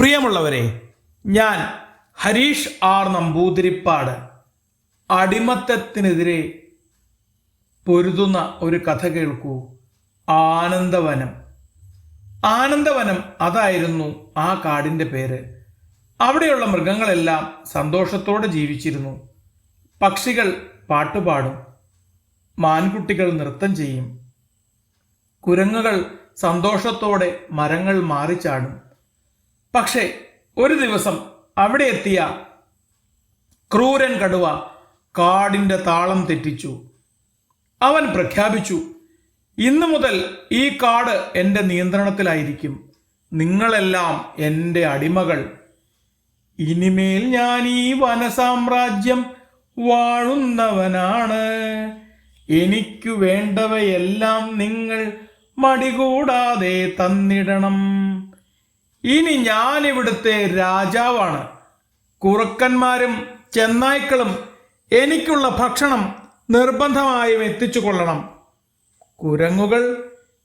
പ്രിയമുള്ളവരെ ഞാൻ ഹരീഷ് ആർ നമ്പൂതിരിപ്പാട് അടിമത്തത്തിനെതിരെ പൊരുതുന്ന ഒരു കഥ കേൾക്കൂ. ആനന്ദവനം. ആനന്ദവനം അതായിരുന്നു ആ കാടിന്റെ പേര്. അവിടെയുള്ള മൃഗങ്ങളെല്ലാം സന്തോഷത്തോടെ ജീവിച്ചിരുന്നു. പക്ഷികൾ പാട്ടുപാടും മാൻകുട്ടികൾ നൃത്തം ചെയ്യും. കുരങ്ങുകൾ സന്തോഷത്തോടെ മരങ്ങൾ മാറിച്ചാടും. പക്ഷേ ഒരു ദിവസം അവിടെ എത്തിയ ക്രൂരൻ കടുവ കാടിന്റെ താളം തെറ്റിച്ചു. അവൻ പ്രഖ്യാപിച്ചു ഇന്നു മുതൽ ഈ കാട് എന്റെ നിയന്ത്രണത്തിലായിരിക്കും. നിങ്ങളെല്ലാം എന്റെ അടിമകൾ. ഇനിമേൽ ഞാൻ ഈ വനസാമ്രാജ്യം വാഴുന്നവനാണ്. എനിക്കു വേണ്ടവയെല്ലാം നിങ്ങൾ മടികൂടാതെ തന്നിടണം. ഇനി ഞാൻ ഇവിടുത്തെ രാജാവാണ്. കുറുക്കന്മാരും ചെന്നായ്ക്കളും എനിക്കുള്ള ഭക്ഷണം നിർബന്ധമായും എത്തിച്ചു കൊള്ളണം കുരങ്ങുകൾ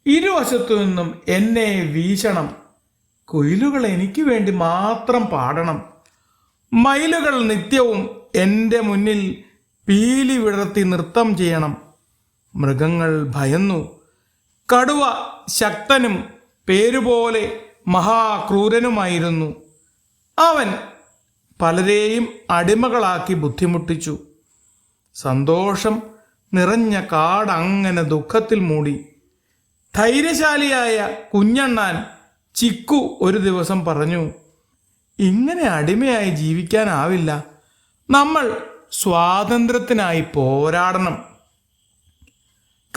ഇരുവശത്തു നിന്നും എന്നെ വീശണം. കുയിലുകൾ എനിക്ക് വേണ്ടി മാത്രം പാടണം. മയിലുകൾ നിത്യവും എന്റെ മുന്നിൽ പീലി വിടർത്തി നൃത്തം ചെയ്യണം. മൃഗങ്ങൾ ഭയന്നു. കടുവ ശക്തനും പേരുപോലെ മഹാക്രൂരനുമായിരുന്നു. അവൻ പലരെയും അടിമകളാക്കി ബുദ്ധിമുട്ടിച്ചു. സന്തോഷം നിറഞ്ഞ കാടങ്ങനെ ദുഃഖത്തിൽ മൂടി. ധൈര്യശാലിയായ കുഞ്ഞണ്ണാൻ ചിക്കു ഒരു ദിവസം പറഞ്ഞു ഇങ്ങനെ അടിമയായി ജീവിക്കാനാവില്ല. നമ്മൾ സ്വാതന്ത്ര്യത്തിനായി പോരാടണം.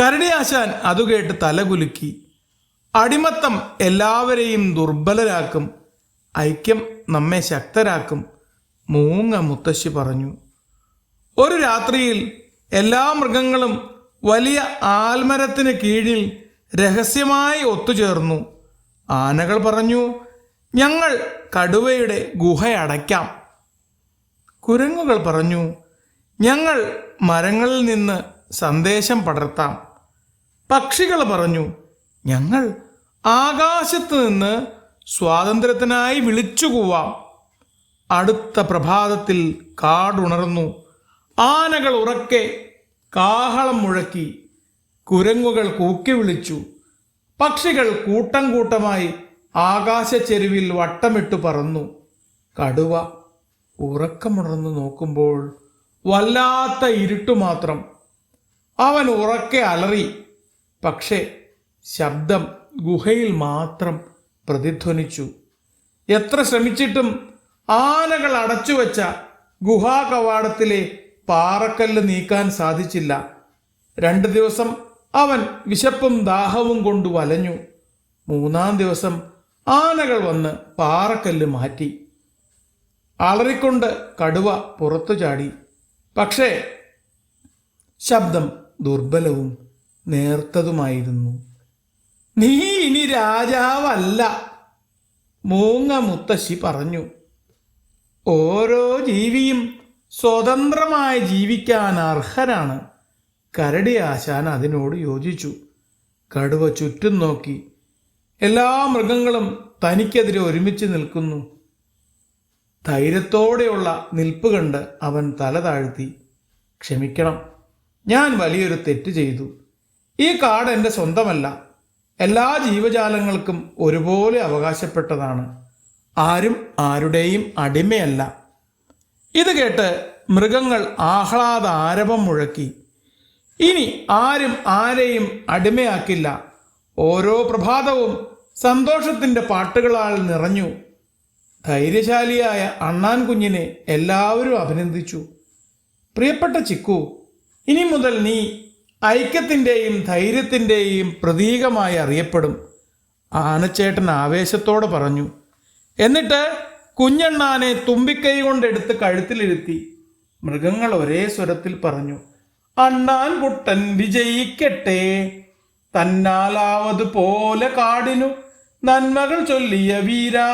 കരടിയാശാൻ അതുകേട്ട് തലകുലുക്കി. അടിമത്തം എല്ലാവരെയും ദുർബലരാക്കും ഐക്യം നമ്മെ ശക്തരാക്കും മൂങ്ങ മുത്തശ്ശി പറഞ്ഞു. ഒരു രാത്രിയിൽ എല്ലാ മൃഗങ്ങളും വലിയ ആൽമരത്തിന് കീഴിൽ രഹസ്യമായി ഒത്തുചേർന്നു. ആനകൾ പറഞ്ഞു ഞങ്ങൾ കടുവയുടെ ഗുഹയടയ്ക്കാം കുരങ്ങുകൾ പറഞ്ഞു ഞങ്ങൾ മരങ്ങളിൽ നിന്ന് സന്ദേശം പടർത്താം. പക്ഷികൾ പറഞ്ഞു ഞങ്ങൾ ആകാശത്ത് നിന്ന് സ്വാതന്ത്ര്യത്തിനായി വിളിച്ചുകൂവാം അടുത്ത പ്രഭാതത്തിൽ കാടുണർന്നു. ആനകൾ ഉറക്കെ കാഹളം മുഴക്കി കുരങ്ങുകൾ കൂക്കി വിളിച്ചു. പക്ഷികൾ കൂട്ടം കൂട്ടമായി ആകാശച്ചെരുവിൽ വട്ടമിട്ടു പറന്നു. കടുവ ഉറക്കമുണർന്നു നോക്കുമ്പോൾ വല്ലാത്ത ഇരുട്ടു മാത്രം. അവൻ ഉറക്കെ അലറി പക്ഷേ ശബ്ദം ഗുഹയിൽ മാത്രം പ്രതിധ്വനിച്ചു. എത്ര ശ്രമിച്ചിട്ടും ആനകൾ അടച്ചുവെച്ച ഗുഹാ കവാടത്തിലെ പാറക്കല്ല് നീക്കാൻ സാധിച്ചില്ല. രണ്ട് ദിവസം അവൻ വിശപ്പും ദാഹവും കൊണ്ട് വലഞ്ഞു. മൂന്നാം ദിവസം ആനകൾ വന്ന് പാറക്കല്ല് മാറ്റി. അളറിക്കൊണ്ട് കടുവ പുറത്തു ചാടി. പക്ഷേ ശബ്ദം ദുർബലവും നേർത്തതുമായിരുന്നു. നീ ഇനി രാജാവല്ല. മൂങ്ങ മുത്തശ്ശി പറഞ്ഞു ഓരോ ജീവിയും സ്വതന്ത്രമായി ജീവിക്കാൻ അർഹരാണ്. കരടി ആശാൻ അതിനോട് യോജിച്ചു. കടുവ ചുറ്റും നോക്കി. എല്ലാ മൃഗങ്ങളും തനിക്കെതിരെ ഒരുമിച്ച് നിൽക്കുന്നു. ധൈര്യത്തോടെയുള്ള നിൽപ്പ് കണ്ട് അവൻ തല താഴ്ത്തി. ക്ഷമിക്കണം ഞാൻ വലിയൊരു തെറ്റ് ചെയ്തു. ഈ കാട് എന്റെ സ്വന്തമല്ല. എല്ലാ ജീവജാലങ്ങൾക്കും ഒരുപോലെ അവകാശപ്പെട്ടതാണ്. ആരും ആരുടെയും അടിമയല്ല. ഇത് കേട്ട് മൃഗങ്ങൾ ആഹ്ലാദ ആരവം മുഴക്കി. ഇനി ആരും ആരെയും അടിമയാക്കില്ല. ഓരോ പ്രഭാതവും സന്തോഷത്തിന്റെ പാട്ടുകളാൽ നിറഞ്ഞു. ധൈര്യശാലിയായ അണ്ണാൻ കുഞ്ഞിനെ എല്ലാവരും അഭിനന്ദിച്ചു. പ്രിയപ്പെട്ട ചിക്കു ഇനി മുതൽ നീ ഐക്യത്തിന്റെയും ധൈര്യത്തിന്റെയും പ്രതീകമായി അറിയപ്പെടും. ആനച്ചേട്ടൻ ആവേശത്തോടെ പറഞ്ഞു എന്നിട്ട് കുഞ്ഞണ്ണാനെ തുമ്പിക്കൈ കൊണ്ടെടുത്ത് കഴുത്തിലിരുത്തി മൃഗങ്ങൾ ഒരേ സ്വരത്തിൽ പറഞ്ഞു അണ്ണാൻ കുട്ടൻ വിജയിക്കട്ടെ തന്നാലാവത് പോലെ കാടിനു നന്മകൾ ചൊല്ലിയ വീരാ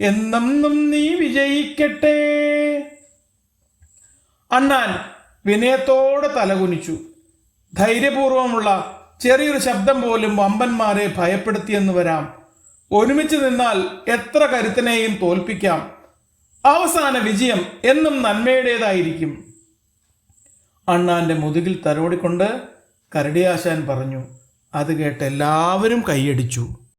എന്നും നീ വിജയിക്കട്ടെ. അണ്ണാൻ വിനയത്തോടെ തലകുനിച്ചു. ധൈര്യപൂർവമുള്ള ചെറിയൊരു ശബ്ദം പോലും വമ്പന്മാരെ ഭയപ്പെടുത്തിയെന്ന് വരാം. ഒരുമിച്ച് നിന്നാൽ എത്ര കരുത്തനെയും തോൽപ്പിക്കാം. അവസാന വിജയം എന്നും നന്മയുടേതായിരിക്കും. അണ്ണാന്റെ മുതുകിൽ തരോടിക്കൊണ്ട് കരടിയാശാൻ പറഞ്ഞു. അത് കേട്ട് എല്ലാവരും കൈയടിച്ചു.